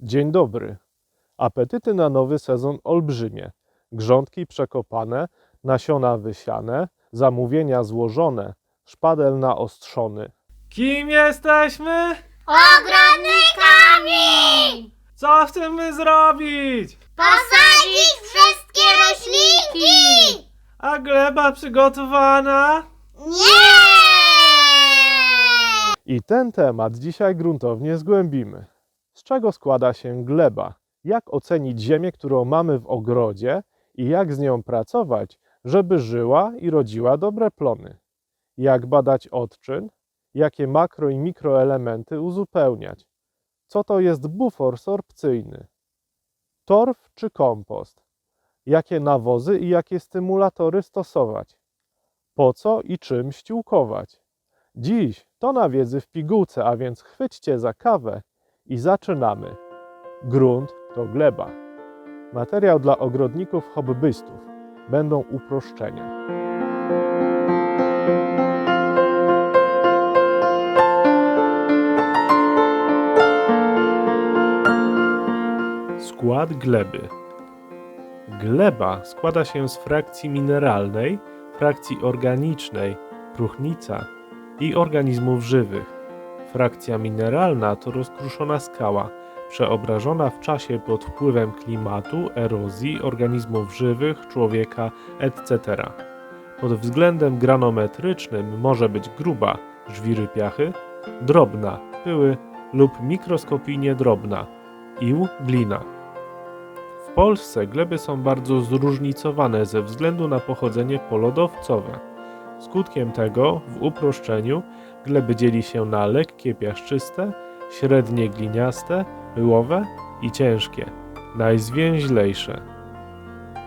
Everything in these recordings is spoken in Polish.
Dzień dobry. Apetyty na nowy sezon olbrzymie. Grządki przekopane, nasiona wysiane, zamówienia złożone, szpadel naostrzony. Kim jesteśmy? Ogrodnikami! Co chcemy zrobić? Posadzić wszystkie roślinki! A gleba przygotowana? Nie! I ten temat dzisiaj gruntownie zgłębimy. Czego składa się gleba? Jak ocenić ziemię, którą mamy w ogrodzie i jak z nią pracować, żeby żyła i rodziła dobre plony? Jak badać odczyn? Jakie makro i mikroelementy uzupełniać? Co to jest bufor sorpcyjny? Torf czy kompost? Jakie nawozy i jakie stymulatory stosować? Po co i czym ściółkować? Dziś to na wiedzy w pigułce, a więc chwyćcie za kawę i zaczynamy. Grunt to gleba. Materiał dla ogrodników hobbystów. Będą uproszczenia. Skład gleby. Gleba składa się z frakcji mineralnej, frakcji organicznej, próchnica i organizmów żywych. Frakcja mineralna to rozkruszona skała, przeobrażona w czasie pod wpływem klimatu, erozji, organizmów żywych, człowieka, etc. Pod względem granometrycznym może być gruba, żwiry piachy, drobna, pyły lub mikroskopijnie drobna, ił, glina. W Polsce gleby są bardzo zróżnicowane ze względu na pochodzenie polodowcowe. Skutkiem tego, w uproszczeniu, gleby dzieli się na lekkie piaszczyste, średnie gliniaste, pyłowe i ciężkie, najzwięźlejsze.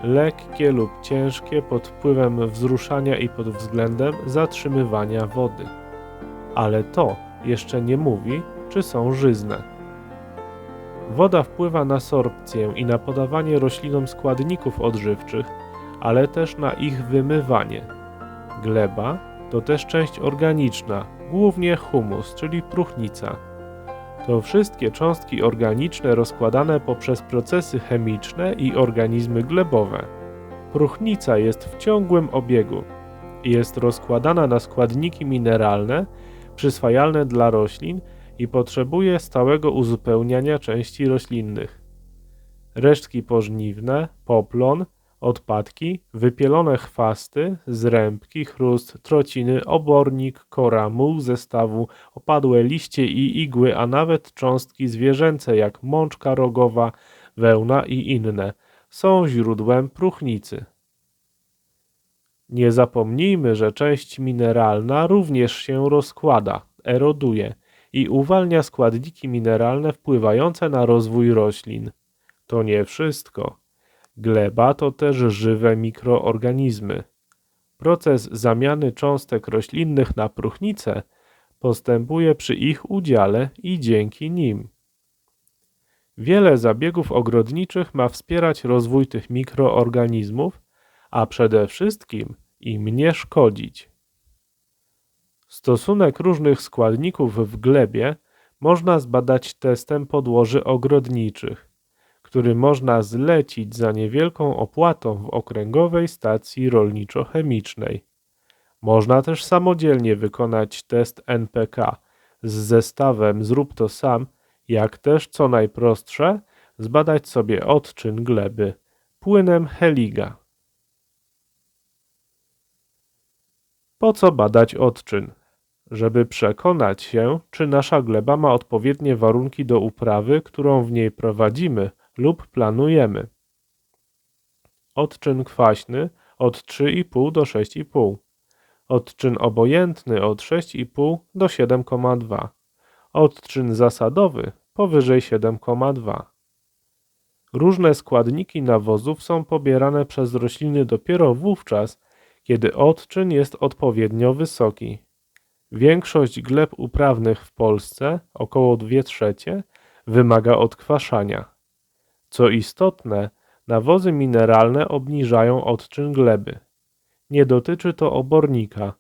Lekkie lub ciężkie pod wpływem wzruszania i pod względem zatrzymywania wody. Ale to jeszcze nie mówi, czy są żyzne. Woda wpływa na sorpcję i na podawanie roślinom składników odżywczych, ale też na ich wymywanie. Gleba to też część organiczna, głównie humus, czyli próchnica. To wszystkie cząstki organiczne rozkładane poprzez procesy chemiczne i organizmy glebowe. Próchnica jest w ciągłym obiegu jest rozkładana na składniki mineralne przyswajalne dla roślin i potrzebuje stałego uzupełniania części roślinnych. Resztki pożniwne, poplon, odpadki, wypielone chwasty, zrębki, chrust, trociny, obornik, kora, muł zestawu, opadłe liście i igły, a nawet cząstki zwierzęce jak mączka rogowa, wełna i inne są źródłem próchnicy. Nie zapomnijmy, że część mineralna również się rozkłada, eroduje i uwalnia składniki mineralne wpływające na rozwój roślin. To nie wszystko. Gleba to też żywe mikroorganizmy. Proces zamiany cząstek roślinnych na próchnicę postępuje przy ich udziale i dzięki nim. Wiele zabiegów ogrodniczych ma wspierać rozwój tych mikroorganizmów, a przede wszystkim im nie szkodzić. Stosunek różnych składników w glebie można zbadać testem podłoży ogrodniczych, który można zlecić za niewielką opłatą w okręgowej stacji rolniczo-chemicznej. Można też samodzielnie wykonać test NPK z zestawem Zrób to sam, jak też co najprostsze zbadać sobie odczyn gleby płynem Heliga. Po co badać odczyn? Żeby przekonać się, czy nasza gleba ma odpowiednie warunki do uprawy, którą w niej prowadzimy lub planujemy. Odczyn kwaśny od 3,5 do 6,5. Odczyn obojętny od 6,5 do 7,2. Odczyn zasadowy powyżej 7,2. Różne składniki nawozów są pobierane przez rośliny dopiero wówczas, kiedy odczyn jest odpowiednio wysoki. Większość gleb uprawnych w Polsce, około 2 trzecie, wymaga odkwaszania. Co istotne, nawozy mineralne obniżają odczyn gleby. Nie dotyczy to obornika.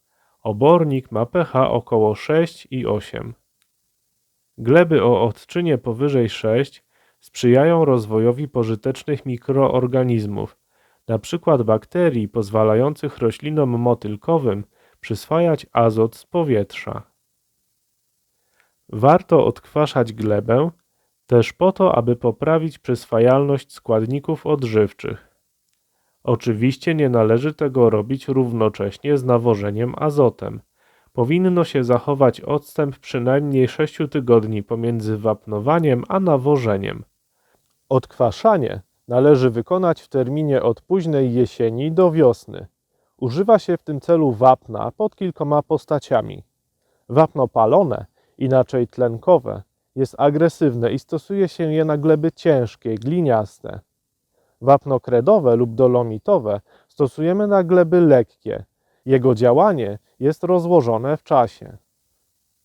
Obornik ma pH około 6 i 8. Gleby o odczynie powyżej 6 Sprzyjają rozwojowi pożytecznych mikroorganizmów, np. bakterii pozwalających roślinom motylkowym przyswajać azot z powietrza. Warto odkwaszać glebę też po to, aby poprawić przyswajalność składników odżywczych. Oczywiście nie należy tego robić równocześnie z nawożeniem azotem. Powinno się zachować odstęp przynajmniej 6 tygodni pomiędzy wapnowaniem a nawożeniem. Odkwaszanie należy wykonać w terminie od późnej jesieni do wiosny. Używa się w tym celu wapna pod kilkoma postaciami. Wapno palone, inaczej tlenkowe, jest agresywne i stosuje się je na gleby ciężkie, gliniaste. Wapno kredowe lub dolomitowe stosujemy na gleby lekkie. Jego działanie jest rozłożone w czasie.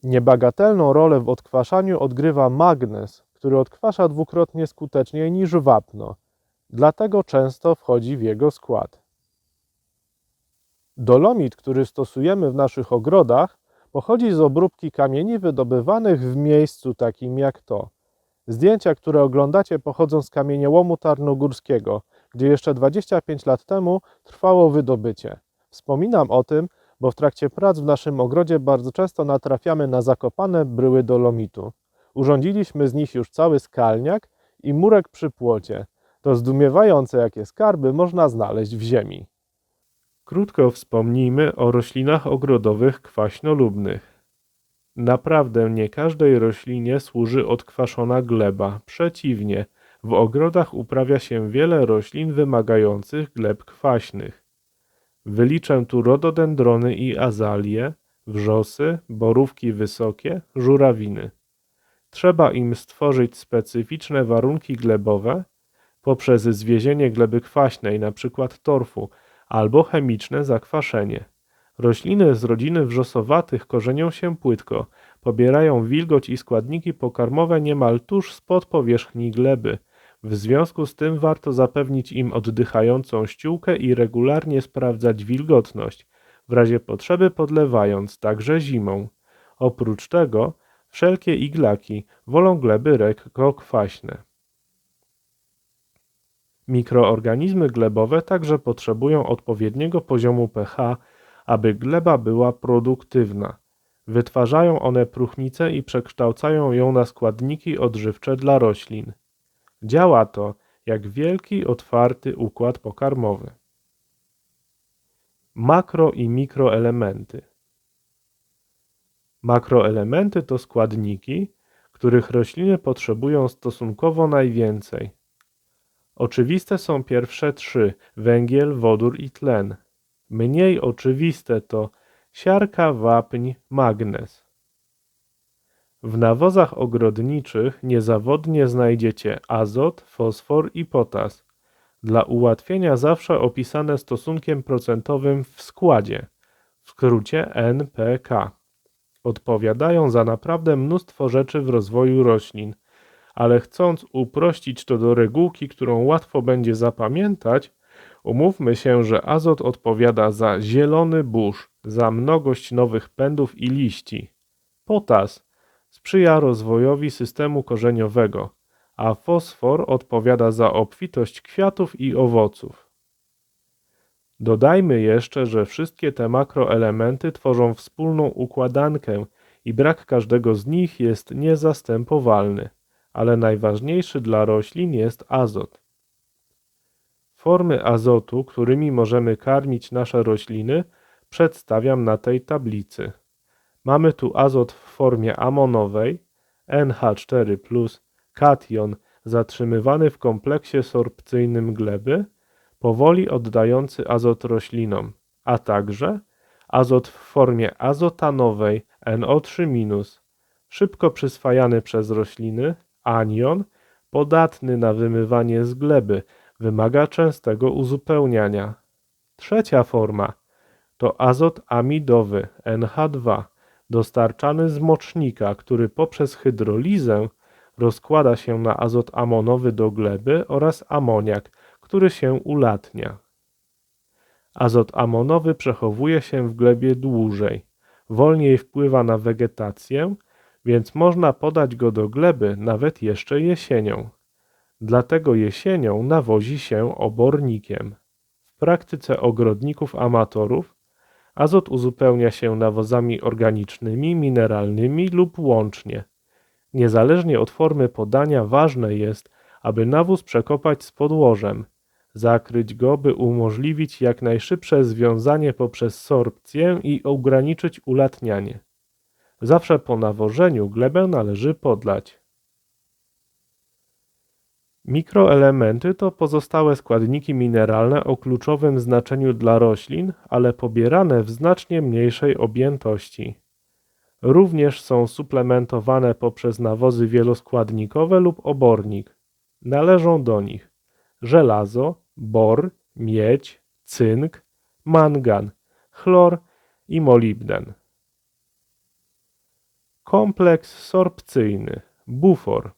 Niebagatelną rolę w odkwaszaniu odgrywa magnez, który odkwasza dwukrotnie skuteczniej niż wapno, dlatego często wchodzi w jego skład. Dolomit, który stosujemy w naszych ogrodach, pochodzi z obróbki kamieni wydobywanych w miejscu takim jak to. Zdjęcia, które oglądacie, pochodzą z kamieniołomu tarnogórskiego, gdzie jeszcze 25 lat temu trwało wydobycie. Wspominam o tym, bo w trakcie prac w naszym ogrodzie bardzo często natrafiamy na zakopane bryły dolomitu. Urządziliśmy z nich już cały skalniak i murek przy płocie. To zdumiewające, jakie skarby można znaleźć w ziemi. Krótko wspomnijmy o roślinach ogrodowych kwaśnolubnych. Naprawdę nie każdej roślinie służy odkwaszona gleba. Przeciwnie, w ogrodach uprawia się wiele roślin wymagających gleb kwaśnych. Wyliczę tu rododendrony i azalie, wrzosy, borówki wysokie, żurawiny. Trzeba im stworzyć specyficzne warunki glebowe poprzez zwiezienie gleby kwaśnej, np. torfu, albo chemiczne zakwaszenie. Rośliny z rodziny wrzosowatych korzenią się płytko, pobierają wilgoć i składniki pokarmowe niemal tuż spod powierzchni gleby. W związku z tym warto zapewnić im oddychającą ściółkę i regularnie sprawdzać wilgotność, w razie potrzeby podlewając, także zimą. Oprócz tego wszelkie iglaki wolą gleby lekko kwaśne. Mikroorganizmy glebowe także potrzebują odpowiedniego poziomu pH, aby gleba była produktywna. Wytwarzają one próchnicę i przekształcają ją na składniki odżywcze dla roślin. Działa to jak wielki, otwarty układ pokarmowy. Makro i mikroelementy. Makroelementy to składniki, których rośliny potrzebują stosunkowo najwięcej. Oczywiste są pierwsze trzy: węgiel, wodór i tlen. Mniej oczywiste to siarka, wapń, magnez. W nawozach ogrodniczych niezawodnie znajdziecie azot, fosfor i potas. Dla ułatwienia zawsze opisane stosunkiem procentowym w składzie, w skrócie NPK. Odpowiadają za naprawdę mnóstwo rzeczy w rozwoju roślin, ale chcąc uprościć to do regułki, którą łatwo będzie zapamiętać, umówmy się, że azot odpowiada za zielony burz, za mnogość nowych pędów i liści. Potas sprzyja rozwojowi systemu korzeniowego, a fosfor odpowiada za obfitość kwiatów i owoców. Dodajmy jeszcze, że wszystkie te makroelementy tworzą wspólną układankę i brak każdego z nich jest niezastępowalny, ale najważniejszy dla roślin jest azot. Formy azotu, którymi możemy karmić nasze rośliny, przedstawiam na tej tablicy. Mamy tu azot w formie amonowej, NH4+, kation zatrzymywany w kompleksie sorpcyjnym gleby, powoli oddający azot roślinom, a także azot w formie azotanowej NO3-, szybko przyswajany przez rośliny, anion, podatny na wymywanie z gleby, wymaga częstego uzupełniania. Trzecia forma to azot amidowy NH2, dostarczany z mocznika, który poprzez hydrolizę rozkłada się na azot amonowy do gleby oraz amoniak, który się ulatnia. Azot amonowy przechowuje się w glebie dłużej, wolniej wpływa na wegetację, więc można podać go do gleby nawet jeszcze jesienią. Dlatego jesienią nawozi się obornikiem. W praktyce ogrodników amatorów azot uzupełnia się nawozami organicznymi, mineralnymi lub łącznie. Niezależnie od formy podania ważne jest, aby nawóz przekopać z podłożem, zakryć go, by umożliwić jak najszybsze związanie poprzez sorpcję i ograniczyć ulatnianie. Zawsze po nawożeniu glebę należy podlać. Mikroelementy to pozostałe składniki mineralne o kluczowym znaczeniu dla roślin, ale pobierane w znacznie mniejszej objętości. Również są suplementowane poprzez nawozy wieloskładnikowe lub obornik. Należą do nich żelazo, bor, miedź, cynk, mangan, chlor i molibden. Kompleks sorpcyjny, bufor.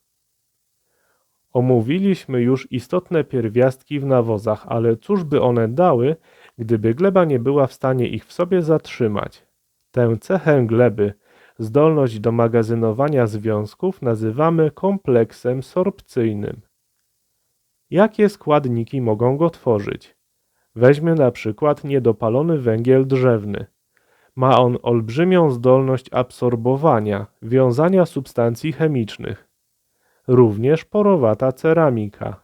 Omówiliśmy już istotne pierwiastki w nawozach, ale cóż by one dały, gdyby gleba nie była w stanie ich w sobie zatrzymać? Tę cechę gleby, zdolność do magazynowania związków, nazywamy kompleksem sorpcyjnym. Jakie składniki mogą go tworzyć? Weźmy na przykład niedopalony węgiel drzewny. Ma on olbrzymią zdolność absorbowania, wiązania substancji chemicznych. Również porowata ceramika.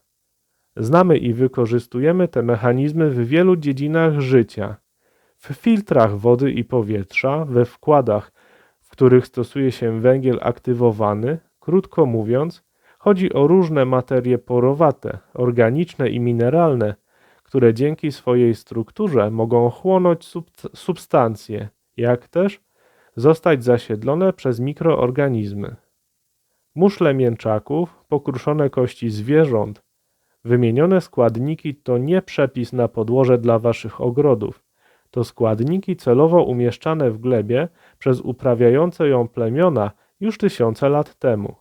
Znamy i wykorzystujemy te mechanizmy w wielu dziedzinach życia. W filtrach wody i powietrza, we wkładach, w których stosuje się węgiel aktywowany, krótko mówiąc, chodzi o różne materie porowate, organiczne i mineralne, które dzięki swojej strukturze mogą chłonąć sub- substancje, jak też zostać zasiedlone przez mikroorganizmy. Muszle mięczaków, pokruszone kości zwierząt, wymienione składniki to nie przepis na podłoże dla waszych ogrodów. To składniki celowo umieszczane w glebie przez uprawiające ją plemiona już tysiące lat temu.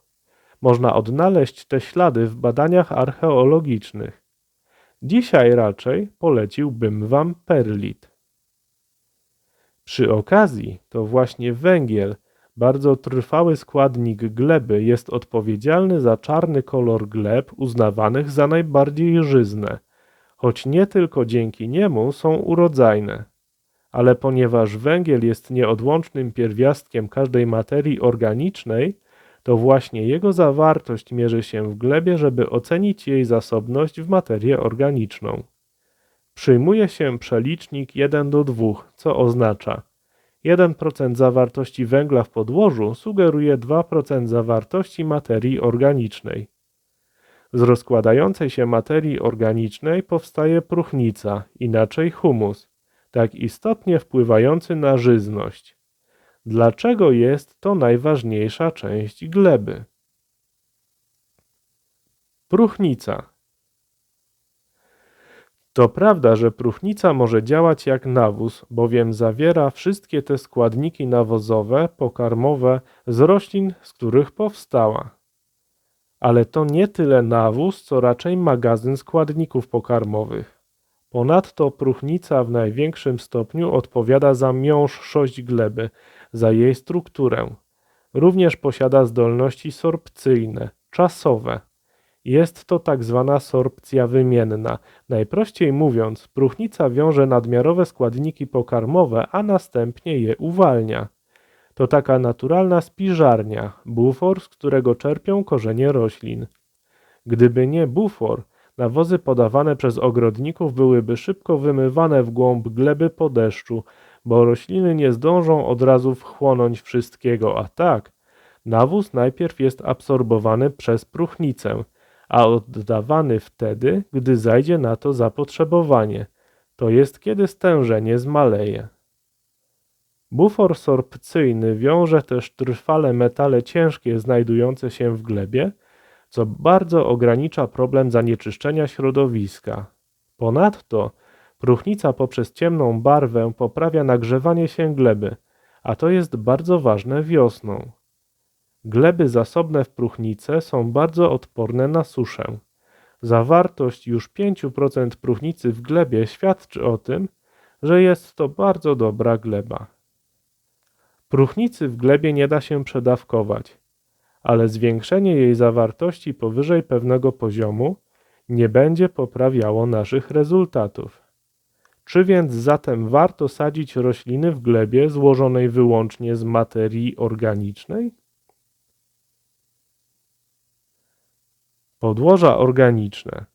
Można odnaleźć te ślady w badaniach archeologicznych. Dzisiaj raczej poleciłbym wam perlit. Przy okazji to właśnie węgiel, bardzo trwały składnik gleby, jest odpowiedzialny za czarny kolor gleb uznawanych za najbardziej żyzne, choć nie tylko dzięki niemu są urodzajne. Ale ponieważ węgiel jest nieodłącznym pierwiastkiem każdej materii organicznej, to właśnie jego zawartość mierzy się w glebie, żeby ocenić jej zasobność w materię organiczną. Przyjmuje się przelicznik 1 do 2, co oznacza 1% zawartości węgla w podłożu sugeruje 2% zawartości materii organicznej. Z rozkładającej się materii organicznej powstaje próchnica, inaczej humus, tak istotnie wpływający na żyzność. Dlaczego jest to najważniejsza część gleby? Próchnica. To prawda, że próchnica może działać jak nawóz, bowiem zawiera wszystkie te składniki nawozowe, pokarmowe z roślin, z których powstała. Ale to nie tyle nawóz, co raczej magazyn składników pokarmowych. Ponadto próchnica w największym stopniu odpowiada za miąższość gleby, za jej strukturę. Również posiada zdolności sorpcyjne, czasowe. Jest to tak zwana sorpcja wymienna. Najprościej mówiąc, próchnica wiąże nadmiarowe składniki pokarmowe, a następnie je uwalnia. To taka naturalna spiżarnia, bufor, z którego czerpią korzenie roślin. Gdyby nie bufor, nawozy podawane przez ogrodników byłyby szybko wymywane w głąb gleby po deszczu, bo rośliny nie zdążą od razu wchłonąć wszystkiego, a tak, nawóz najpierw jest absorbowany przez próchnicę, a oddawany wtedy, gdy zajdzie na to zapotrzebowanie, to jest kiedy stężenie zmaleje. Bufor sorpcyjny wiąże też trwale metale ciężkie znajdujące się w glebie, co bardzo ogranicza problem zanieczyszczenia środowiska. Ponadto próchnica poprzez ciemną barwę poprawia nagrzewanie się gleby, a to jest bardzo ważne wiosną. Gleby zasobne w próchnicę są bardzo odporne na suszę. Zawartość już 5% próchnicy w glebie świadczy o tym, że jest to bardzo dobra gleba. Próchnicy w glebie nie da się przedawkować, ale zwiększenie jej zawartości powyżej pewnego poziomu nie będzie poprawiało naszych rezultatów. Czy więc zatem warto sadzić rośliny w glebie złożonej wyłącznie z materii organicznej? Podłoża organiczne.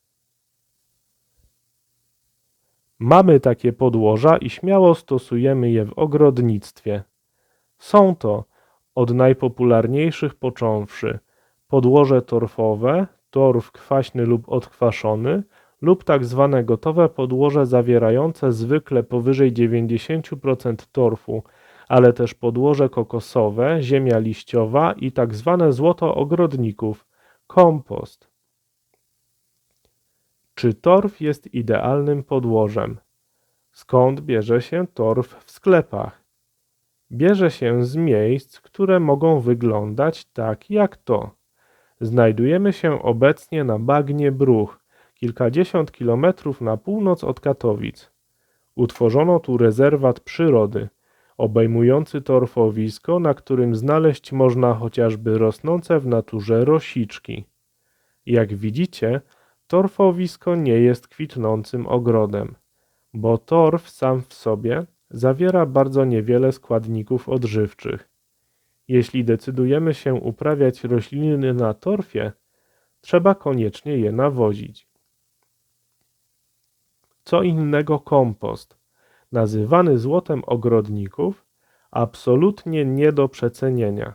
Mamy takie podłoża i śmiało stosujemy je w ogrodnictwie. Są to od najpopularniejszych począwszy podłoże torfowe, torf kwaśny lub odkwaszony, lub tak zwane gotowe podłoże zawierające zwykle powyżej 90% torfu, ale też podłoże kokosowe, ziemia liściowa i tak zwane złoto ogrodników, kompost. Czy torf jest idealnym podłożem? Skąd bierze się torf w sklepach? Bierze się z miejsc, które mogą wyglądać tak jak to. Znajdujemy się obecnie na bagnie Bruch, kilkadziesiąt kilometrów na północ od Katowic. Utworzono tu rezerwat przyrody, obejmujący torfowisko, na którym znaleźć można chociażby rosnące w naturze rosiczki. Jak widzicie, torfowisko nie jest kwitnącym ogrodem, bo torf sam w sobie zawiera bardzo niewiele składników odżywczych. Jeśli decydujemy się uprawiać rośliny na torfie, trzeba koniecznie je nawozić. Co innego kompost, nazywany złotem ogrodników, absolutnie nie do przecenienia.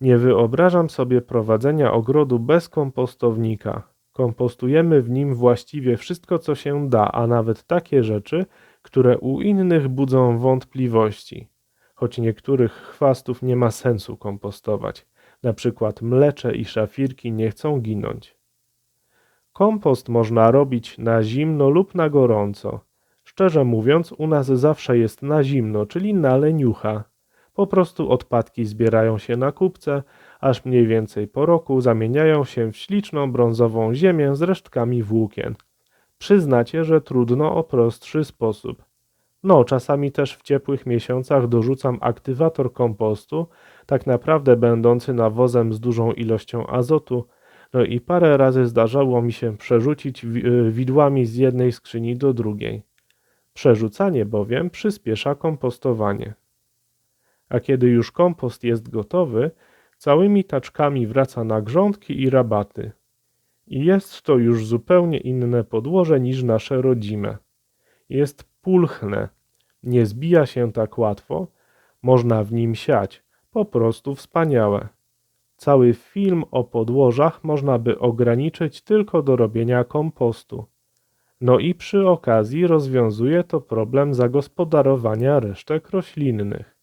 Nie wyobrażam sobie prowadzenia ogrodu bez kompostownika. Kompostujemy w nim właściwie wszystko, co się da, a nawet takie rzeczy, które u innych budzą wątpliwości. Choć niektórych chwastów nie ma sensu kompostować, na przykład mlecze i szafirki nie chcą ginąć. Kompost można robić na zimno lub na gorąco. Szczerze mówiąc, u nas zawsze jest na zimno, czyli na leniucha. Po prostu odpadki zbierają się na kupce, aż mniej więcej po roku zamieniają się w śliczną brązową ziemię z resztkami włókien. Przyznacie, że trudno o prostszy sposób. No, czasami też w ciepłych miesiącach dorzucam aktywator kompostu, tak naprawdę będący nawozem z dużą ilością azotu, no i parę razy zdarzało mi się przerzucić y, widłami z jednej skrzyni do drugiej. Przerzucanie bowiem przyspiesza kompostowanie. A kiedy już kompost jest gotowy, całymi taczkami wraca na grządki i rabaty. I jest to już zupełnie inne podłoże niż nasze rodzime. Jest pulchne, nie zbija się tak łatwo, można w nim siać, po prostu wspaniałe. Cały film o podłożach można by ograniczyć tylko do robienia kompostu. No i przy okazji rozwiązuje to problem zagospodarowania resztek roślinnych.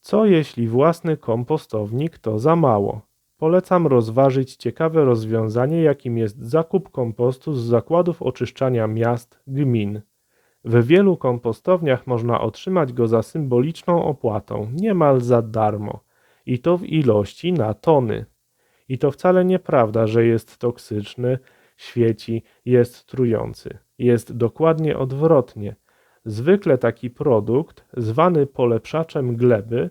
Co jeśli własny kompostownik to za mało? Polecam rozważyć ciekawe rozwiązanie, jakim jest zakup kompostu z zakładów oczyszczania miast, gmin. W wielu kompostowniach można otrzymać go za symboliczną opłatą, niemal za darmo, i to w ilości na tony. I to wcale nieprawda, że jest toksyczny, świeci, jest trujący. Jest dokładnie odwrotnie. Zwykle taki produkt, zwany polepszaczem gleby,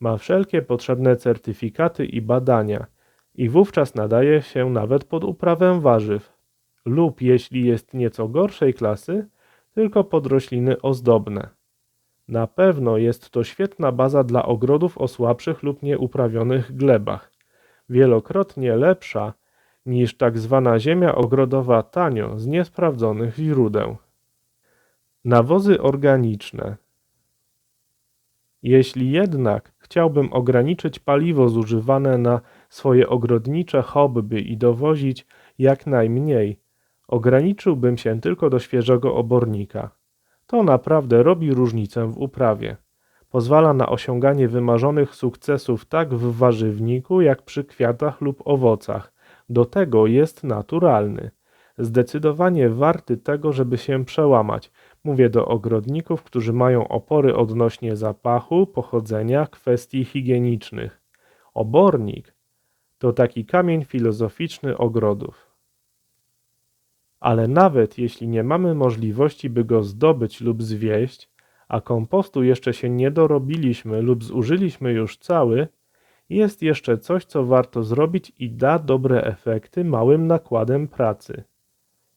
ma wszelkie potrzebne certyfikaty i badania i wówczas nadaje się nawet pod uprawę warzyw, lub jeśli jest nieco gorszej klasy, tylko pod rośliny ozdobne. Na pewno jest to świetna baza dla ogrodów o słabszych lub nieuprawionych glebach, wielokrotnie lepsza niż tak zwana ziemia ogrodowa tanio z niesprawdzonych źródeł. Nawozy organiczne jeśli jednak chciałbym ograniczyć paliwo zużywane na swoje ogrodnicze hobby i dowozić jak najmniej, ograniczyłbym się tylko do świeżego obornika. To naprawdę robi różnicę w uprawie. Pozwala na osiąganie wymarzonych sukcesów tak w warzywniku, jak przy kwiatach lub owocach. Do tego jest naturalny. Zdecydowanie warty tego, żeby się przełamać, Mówię do ogrodników, którzy mają opory odnośnie zapachu, pochodzenia, kwestii higienicznych. Obornik to taki kamień filozoficzny ogrodów. Ale nawet jeśli nie mamy możliwości, by go zdobyć lub zwieść, a kompostu jeszcze się nie dorobiliśmy lub zużyliśmy już cały, Jest jeszcze coś, co warto zrobić i da dobre efekty małym nakładem pracy.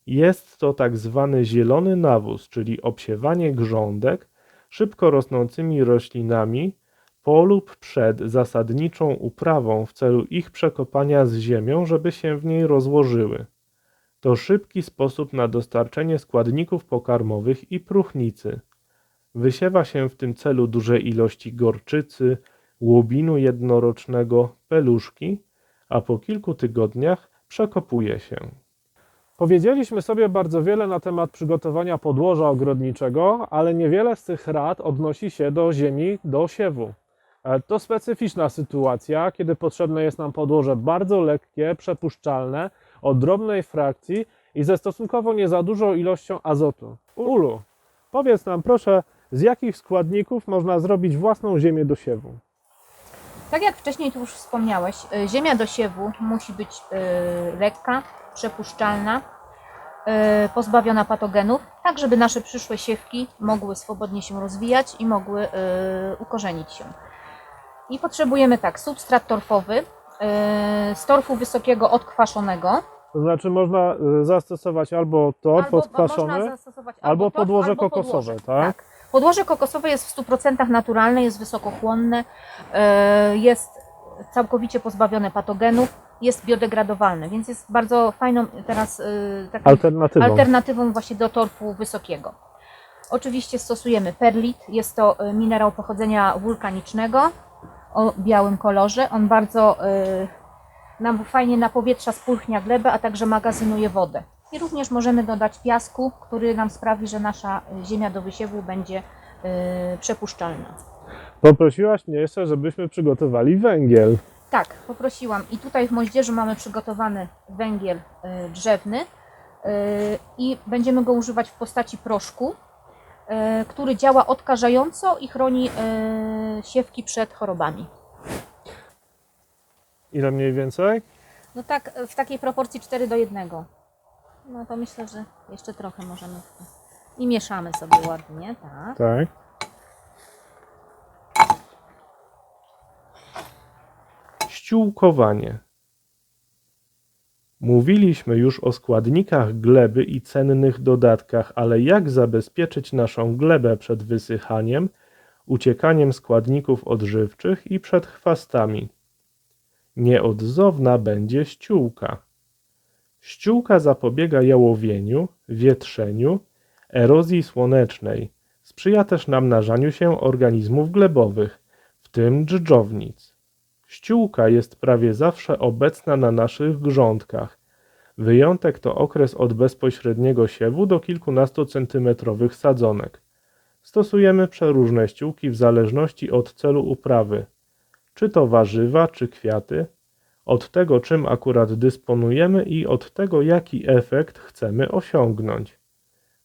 Jest to tak zwany zielony nawóz, czyli obsiewanie grządek szybko rosnącymi roślinami po lub przed zasadniczą uprawą w celu ich przekopania z ziemią, żeby się w niej rozłożyły. To szybki sposób na dostarczenie składników pokarmowych i próchnicy. Wysiewa się w tym celu duże ilości gorczycy, łubinu jednorocznego, peluszki, a po kilku tygodniach przekopuje się. Powiedzieliśmy sobie bardzo wiele na temat przygotowania podłoża ogrodniczego, ale niewiele z tych rad odnosi się do ziemi do siewu. E, To specyficzna sytuacja, kiedy potrzebne jest nam podłoże bardzo lekkie, przepuszczalne, o drobnej frakcji i ze stosunkowo nie za dużą ilością azotu. Ulu, powiedz nam proszę, z jakich składników można zrobić własną ziemię do siewu? Tak jak wcześniej tu już wspomniałeś, y, ziemia do siewu musi być y, lekka, przepuszczalna, y, pozbawiona patogenów, tak żeby nasze przyszłe siewki mogły swobodnie się rozwijać i mogły y, ukorzenić się. I potrzebujemy tak, substrat torfowy y, z torfu wysokiego odkwaszonego. To znaczy można zastosować albo torf Albo- odkwaszony, zastosować albo torf, podłoże albo kokosowe, podłoże. tak? Podłoże kokosowe jest w 100% naturalne, jest wysokochłonne, jest całkowicie pozbawione patogenów, jest biodegradowalne, więc jest bardzo fajną teraz e, taką Alternatywą. alternatywą właśnie do torfu wysokiego. Oczywiście stosujemy perlit, jest to e, minerał pochodzenia wulkanicznego o białym kolorze. On bardzo e, nam fajnie napowietrza, spulchnia glebę, a także magazynuje wodę. I również możemy dodać piasku, który nam sprawi, że nasza ziemia do wysiewu będzie przepuszczalna. Poprosiłaś mnie jeszcze, żebyśmy przygotowali węgiel. Tak, poprosiłam. I tutaj w moździerzu mamy przygotowany węgiel y, drzewny y, i będziemy go używać w postaci proszku, y, który działa odkażająco i chroni siewki przed chorobami. Ile mniej więcej? No tak, w takiej proporcji 4 do 1. No to myślę, że jeszcze trochę możemy. I mieszamy sobie ładnie, tak. Tak. Ściółkowanie. Mówiliśmy już o składnikach gleby i cennych dodatkach, ale jak zabezpieczyć naszą glebę przed wysychaniem, uciekaniem składników odżywczych i przed chwastami? Nieodzowna będzie ściółka. Ściółka zapobiega jałowieniu, wietrzeniu, erozji słonecznej. Sprzyja też namnażaniu się organizmów glebowych, w tym dżdżownic. Ściółka jest prawie zawsze obecna na naszych grządkach. Wyjątek to okres od bezpośredniego siewu do kilkunastocentymetrowych sadzonek. Stosujemy przeróżne ściółki w zależności od celu uprawy. Czy to warzywa, czy kwiaty, od tego czym akurat dysponujemy i od tego jaki efekt chcemy osiągnąć.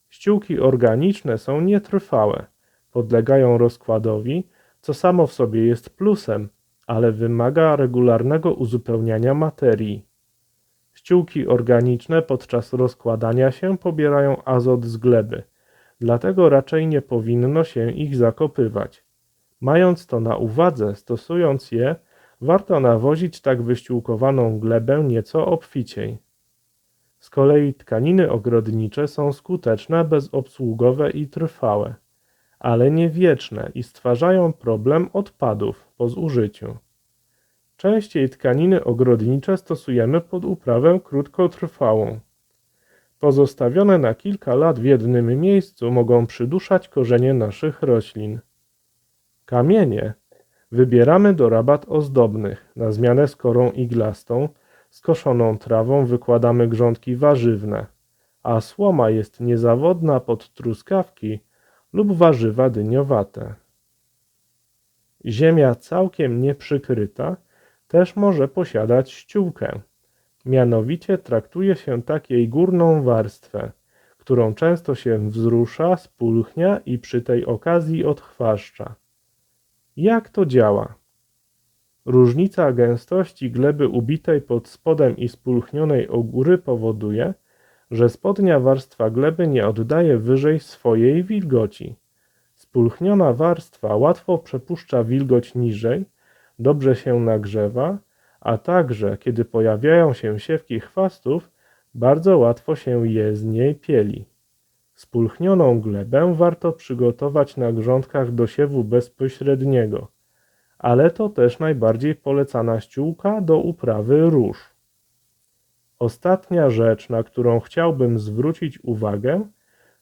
Ściółki organiczne są nietrwałe, podlegają rozkładowi, co samo w sobie jest plusem, ale wymaga regularnego uzupełniania materii. Ściółki organiczne podczas rozkładania się pobierają azot z gleby, dlatego raczej nie powinno się ich zakopywać. Mając to na uwadze, stosując je, warto nawozić tak wyściółkowaną glebę nieco obficiej. Z kolei tkaniny ogrodnicze są skuteczne, bezobsługowe i trwałe ale nie wieczne i stwarzają problem odpadów po zużyciu. Częściej tkaniny ogrodnicze stosujemy pod uprawę krótkotrwałą. Pozostawione na kilka lat w jednym miejscu mogą przyduszać korzenie naszych roślin. Kamienie wybieramy do rabat ozdobnych, na zmianę skorą iglastą, skoszoną trawą wykładamy grządki warzywne, a słoma jest niezawodna pod truskawki, lub warzywa dyniowate. Ziemia całkiem nieprzykryta też może posiadać ściółkę. Mianowicie traktuje się tak jej górną warstwę, którą często się wzrusza, spulchnia i przy tej okazji odchwaszcza. Jak to działa? Różnica gęstości gleby ubitej pod spodem i spulchnionej o góry powoduje, że spodnia warstwa gleby nie oddaje wyżej swojej wilgoci. Spulchniona warstwa łatwo przepuszcza wilgoć niżej, dobrze się nagrzewa, a także kiedy pojawiają się siewki chwastów, bardzo łatwo się je z niej pieli. Spulchnioną glebę warto przygotować na grządkach do siewu bezpośredniego, ale to też najbardziej polecana ściółka do uprawy róż. Ostatnia rzecz, na którą chciałbym zwrócić uwagę,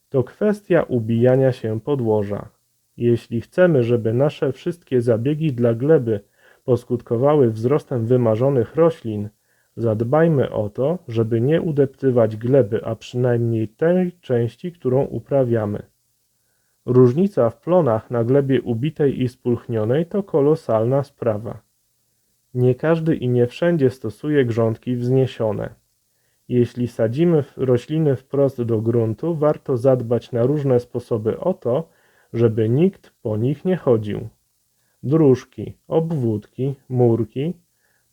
to kwestia ubijania się podłoża. Jeśli chcemy, żeby nasze wszystkie zabiegi dla gleby poskutkowały wzrostem wymarzonych roślin, zadbajmy o to, żeby nie udeptywać gleby, a przynajmniej tej części, którą uprawiamy. Różnica w plonach na glebie ubitej i spulchnionej to kolosalna sprawa. Nie każdy i nie wszędzie stosuje grządki wzniesione. Jeśli sadzimy rośliny wprost do gruntu, warto zadbać na różne sposoby o to, żeby nikt po nich nie chodził. Dróżki, obwódki, murki,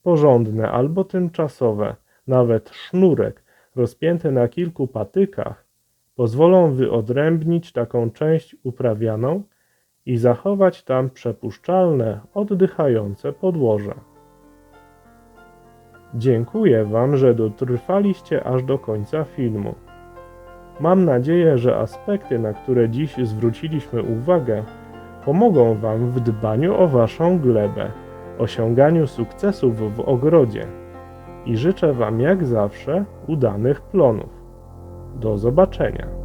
porządne albo tymczasowe, nawet sznurek rozpięty na kilku patykach, pozwolą wyodrębnić taką część uprawianą i zachować tam przepuszczalne, oddychające podłoże. Dziękuję Wam, że dotrwaliście aż do końca filmu. Mam nadzieję, że aspekty, na które dziś zwróciliśmy uwagę, pomogą Wam w dbaniu o Waszą glebę, osiąganiu sukcesów w ogrodzie i życzę Wam jak zawsze udanych plonów. Do zobaczenia.